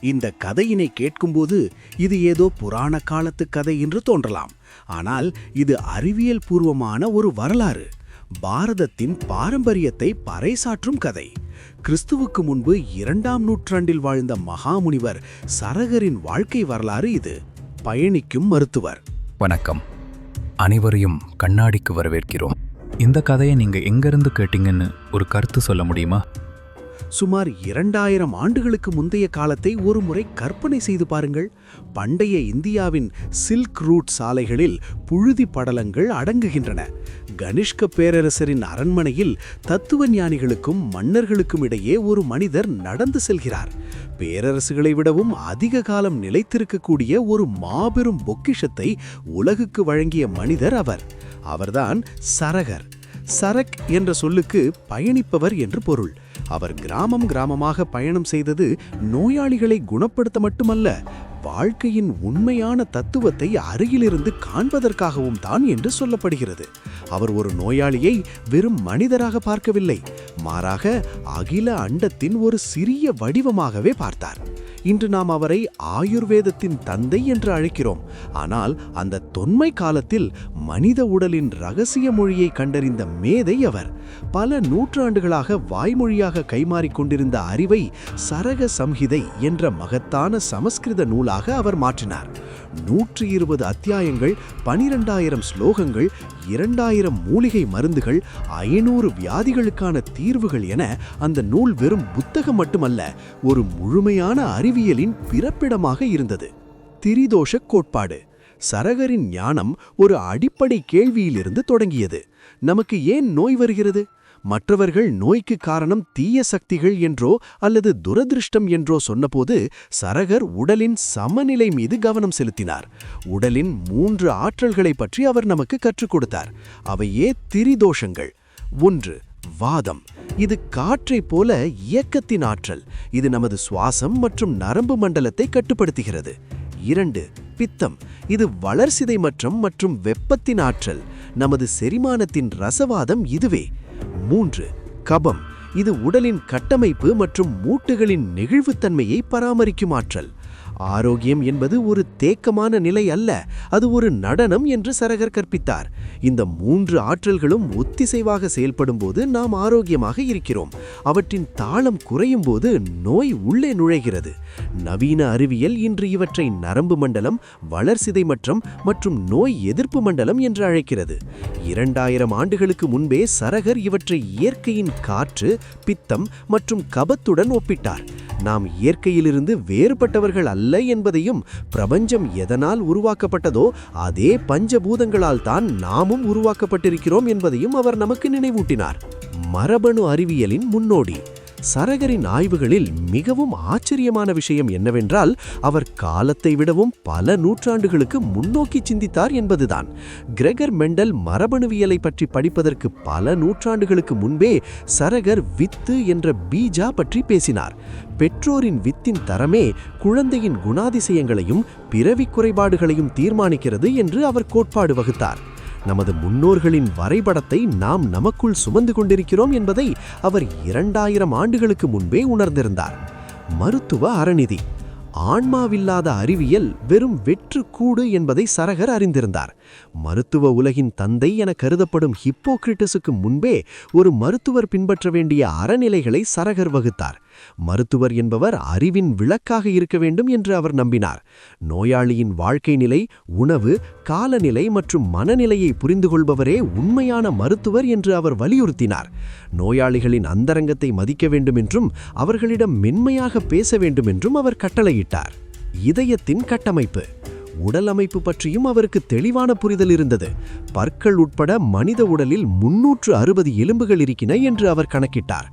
இந்த கதையினை கேட்கும்போது இது ஏதோ புராண காலத்து கதை என்று தோன்றலாம். ஆனால் இது அறிவியல் பூர்வமான ஒரு வரலாறு. பாரதத்தின் பாரம்பரியத்தை பறைசாற்றும் கதை. கிறிஸ்துவுக்கு முன்பு இரண்டாம் நூற்றாண்டில் வாழ்ந்த மகாமுனிவர் சரகரின் வாழ்க்கை வரலாறு இது. பயணிக்கும் மருத்துவர். வணக்கம். அனைவரையும் கண்ணாடிக்கு வரவேற்கிறோம். இந்த கதையை நீங்க எங்கிருந்து கேட்டீங்கன்னு ஒரு கருத்து சொல்ல முடியுமா? சுமார் இரண்டாயிரம் ஆண்டுகளுக்கு முந்தைய காலத்தை ஒரு முறை கற்பனை செய்து பாருங்கள். பண்டைய இந்தியாவின் சில்க் ரூட் சாலைகளில் புழுதி படலங்கள் அடங்குகின்றன. கனிஷ்க பேரரசரின் அரண்மனையில் தத்துவ ஞானிகளுக்கும் மன்னர்களுக்கும் இடையே ஒரு மனிதர் நடந்து செல்கிறார். பேரரசுகளை விடவும் அதிக காலம் நிலைத்திருக்கக்கூடிய ஒரு மாபெரும் பொக்கிஷத்தை உலகுக்கு வழங்கிய மனிதர் அவர். அவர்தான் சரகர். சரக் என்ற சொல்லுக்கு பயணிப்பவர் என்று பொருள். அவர் கிராமம் கிராமமாக பயணம் செய்தது நோயாளிகளை குணப்படுத்த மட்டுமல்ல வாழ்க்கையின் உண்மையான தத்துவத்தை அருகிலிருந்து காண்பதற்காகவும் தான் என்று சொல்லப்படுகிறது. அவர் ஒரு நோயாளியை வெறும் மனிதராக பார்க்கவில்லை மாறாக அகில அண்டத்தின் ஒரு சிறிய வடிவமாகவே பார்த்தார். இன்று நாம் அவரை ஆயுர்வேதத்தின் தந்தை என்று அழைக்கிறோம். ஆனால் அந்த தொன்மை காலத்தில் மனித உடலின் ரகசிய மொழியை கண்டறிந்த மேதை அவர். பல நூற்றாண்டுகளாக வாய்மொழியாக கைமாறிக் கொண்டிருந்த அறிவை சரக சம்ஹிதை என்ற மகத்தான சமஸ்கிருத நூலாக அவர் மாற்றினார். நூற்றி இருபது அத்தியாயங்கள் பனிரெண்டாயிரம் ஸ்லோகங்கள் இரண்டாயிரம் மூலிகை மருந்துகள் ஐநூறு வியாதிகளுக்கான தீர்வுகள் என அந்த நூல் வெறும் புத்தகம் மட்டுமல்ல ஒரு முழுமையான அறிவு அறிவியலின் பிறப்பிடமாக இருந்தது. திரிதோஷ கோட்பாடு. சரகரின் ஞானம் ஒரு அடிப்படை கேள்வியிலிருந்து தொடங்கியது. நமக்கு ஏன் நோய் வருகிறது? மற்றவர்கள் நோய்க்கு காரணம் தீய சக்திகள் என்றோ அல்லது துரதிருஷ்டம் என்றோ சொன்னபோது சரகர் உடலின் சமநிலை மீது கவனம் செலுத்தினார். உடலின் மூன்று ஆற்றல்களை பற்றி அவர் நமக்கு கற்றுக் கொடுத்தார். அவையே திரிதோஷங்கள். ஒன்று வாதம். இது காற்றைப் போல இயக்கத்தின் ஆற்றல். இது நமது சுவாசம் மற்றும் நரம்பு மண்டலத்தை கட்டுப்படுத்துகிறது. இரண்டு பித்தம். இது வளர்சிதை மற்றம் மற்றும் வெப்பத்தின் ஆற்றல். நமது செரிமானத்தின் ரசவாதம் இதுவே. மூன்று கபம். இது உடலின் கட்டமைப்பு மற்றும் மூட்டுகளின் நெகிழ்வுத்தன்மையை பராமரிக்கும் ஆற்றல். ஆரோக்கியம் என்பது ஒரு தேக்கமான நிலை அல்ல அது ஒரு நடனம் என்று சரகர் கற்பித்தார். இந்த மூன்று ஆற்றல்களும் ஒத்திசைவாக செயல்படும் போது நாம் ஆரோக்கியமாக இருக்கிறோம். அவற்றின் தாளம் குறையும் போது நோய் உள்ளே நுழைகிறது. நவீன அறிவியல் இன்று இவற்றை நரம்பு மண்டலம் வளர்சிதை மற்றம் மற்றும் நோய் எதிர்ப்பு மண்டலம் என்று அழைக்கிறது. இரண்டாயிரம் ஆண்டுகளுக்கு முன்பே சரகர் இவற்றை இயற்கையின் காற்று பித்தம் மற்றும் கபத்துடன் ஒப்பிட்டார். நாம் இயற்கையிலிருந்து வேறுபட்டவர்கள் அல்ல என்பதையும் பிரபஞ்சம் எதனால் உருவாக்கப்பட்டதோ அதே பஞ்சபூதங்களால் தான் நாமும் உருவாக்கப்பட்டிருக்கிறோம் என்பதையும் அவர் நமக்கு நினைவூட்டினார். மரபணு அறிவியலின் முன்னோடி. சரகரின் ஆய்வுகளில் மிகவும் ஆச்சரியமான விஷயம் என்னவென்றால் அவர் காலத்தை விடவும் பல நூற்றாண்டுகளுக்கு முன்னோக்கி சிந்தித்தார் என்பதுதான். கிரெகர் மெண்டல் மரபணுவியலை பற்றி படிப்பதற்கு பல நூற்றாண்டுகளுக்கு முன்பே சரகர் வித்து என்ற பீஜா பற்றி பேசினார். பெற்றோரின் வித்தின் தரமே குழந்தையின் குணாதிசயங்களையும் பிறவிக் குறைபாடுகளையும் தீர்மானிக்கிறது என்று அவர் கோட்பாடு வகுத்தார். நமது முன்னோர்களின் வரைபடத்தை நாம் நமக்குள் சுமந்து கொண்டிருக்கிறோம் என்பதை அவர் இரண்டாயிரம் ஆண்டுகளுக்கு முன்பே உணர்ந்திருந்தார். மருத்துவ அறநிதி. ஆன்மாவில்லாத அறிவியல் வெறும் வெற்று கூடு என்பதை சரகர் அறிந்திருந்தார். மருத்துவ உலகின் தந்தை என கருதப்படும் ஹிப்போக்ரிட்டஸுக்கு முன்பே ஒரு மருத்துவர் பின்பற்ற வேண்டிய அறநிலைகளை சரகர் வகுத்தார். மருத்துவர் என்பவர் அறிவின் விளக்காக இருக்க வேண்டும் என்று அவர் நம்பினார். நோயாளியின் வாழ்க்கை நிலை உணவு காலநிலை மற்றும் மனநிலையை புரிந்து கொள்பவரே உண்மையான மருத்துவர் என்று அவர் வலியுறுத்தினார். நோயாளிகளின் அந்தரங்கத்தை மதிக்க வேண்டும் என்றும் அவர்களிடம் மென்மையாக பேச வேண்டும் என்றும் அவர் கட்டளையிட்டார். இதயத்தின் கட்டமைப்பு. உடல் அமைப்பு பற்றியும் அவருக்கு தெளிவான புரிதல் இருந்தது. பற்கள் உட்பட மனித உடலில் முன்னூற்று அறுபது எலும்புகள் இருக்கின என்று அவர் கணக்கிட்டார்.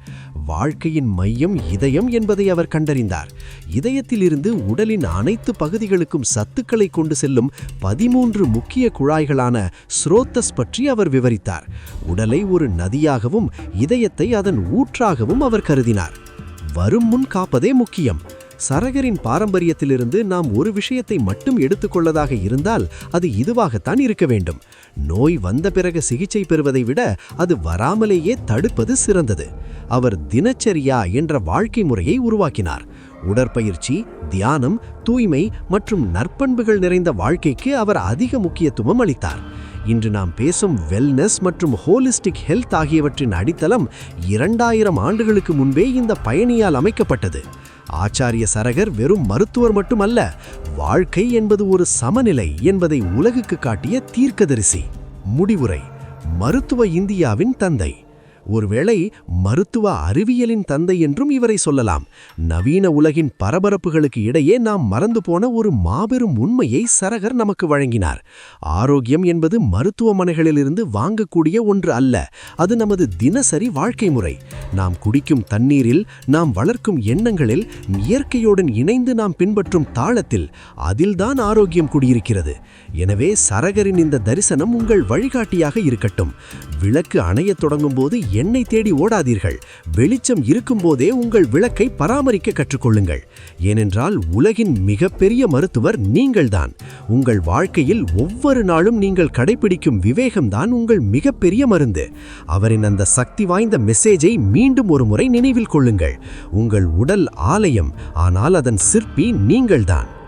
வாழ்க்கையின் மையம் இதயம் என்பதை அவர் கண்டறிந்தார். இதயத்திலிருந்து உடலின் அனைத்து பகுதிகளுக்கும் சத்துக்களை கொண்டு செல்லும் பதிமூன்று முக்கிய குழாய்களான ஸ்ரோத்தஸ் பற்றி அவர் விவரித்தார். உடலை ஒரு நதியாகவும் இதயத்தை அதன் ஊற்றாகவும் அவர் கருதினார். வரும் முன் காப்பதே முக்கியம். சரகரின் பாரம்பரியத்திலிருந்து நாம் ஒரு விஷயத்தை மட்டும் எடுத்துக்கொள்ளதாக இருந்தால் அது இதுவாகத்தான் இருக்க வேண்டும். நோய் வந்த பிறகு சிகிச்சை பெறுவதை விட அது வராமலேயே தடுப்பது சிறந்தது. அவர் தினச்சரியா என்ற வாழ்க்கை முறையை உருவாக்கினார். உடற்பயிற்சி தியானம் தூய்மை மற்றும் நற்பண்புகள் நிறைந்த வாழ்க்கைக்கு அவர் அதிக முக்கியத்துவம் அளித்தார். இன்று நாம் பேசும் வெல்னஸ் மற்றும் ஹோலிஸ்டிக் ஹெல்த் ஆகியவற்றின் அடித்தளம் இரண்டாயிரம் ஆண்டுகளுக்கு முன்பே இந்த பயணியால் அமைக்கப்பட்டது. ஆச்சாரிய சரகர் வெறும் மருத்துவர் மட்டுமல்ல வாழ்க்கை என்பது ஒரு சமநிலை என்பதை உலகுக்கு காட்டிய தீர்க்கதரிசி. முடிவுரை மருத்துவ இந்தியாவின் தந்தை. ஒருவேளை மருத்துவ அறிவியலின் தந்தை என்றும் இவரை சொல்லலாம். நவீன உலகின் பரபரப்புகளுக்கு இடையே நாம் மறந்து போன ஒரு மாபெரும் உண்மையை சரகர் நமக்கு வழங்கினார். ஆரோக்கியம் என்பது மருத்துவமனைகளிலிருந்து வாங்கக்கூடிய ஒன்று அல்ல அது நமது தினசரி வாழ்க்கை முறை. நாம் குடிக்கும் தண்ணீரில் நாம் வளர்க்கும் எண்ணங்களில் இயற்கையுடன் இணைந்து நாம் பின்பற்றும் தாளத்தில் அதில்தான் ஆரோக்கியம் குடியிருக்கிறது. எனவே சரகரின் இந்த தரிசனம் உங்கள் வழிகாட்டியாக இருக்கட்டும். விளக்கு அணையத் தொடங்கும் போது எண்ணெய் தேடி ஓடாதீர்கள். வெளிச்சம் இருக்கும்போதே உங்கள் விளக்கை பராமரிக்க கற்றுக்கொள்ளுங்கள். ஏனென்றால் உலகின் மிகப்பெரிய மருத்துவர் நீங்கள்தான். உங்கள் வாழ்க்கையில் ஒவ்வொரு நாளும் நீங்கள் கடைபிடிக்கும் விவேகம்தான் உங்கள் மிகப்பெரிய மருந்து. அவரின் அந்த சக்தி வாய்ந்த மெசேஜை மீண்டும் ஒரு முறை நினைவில் கொள்ளுங்கள். உங்கள் உடல் ஆலயம் ஆனால் அதன் சிற்பி நீங்கள்தான்.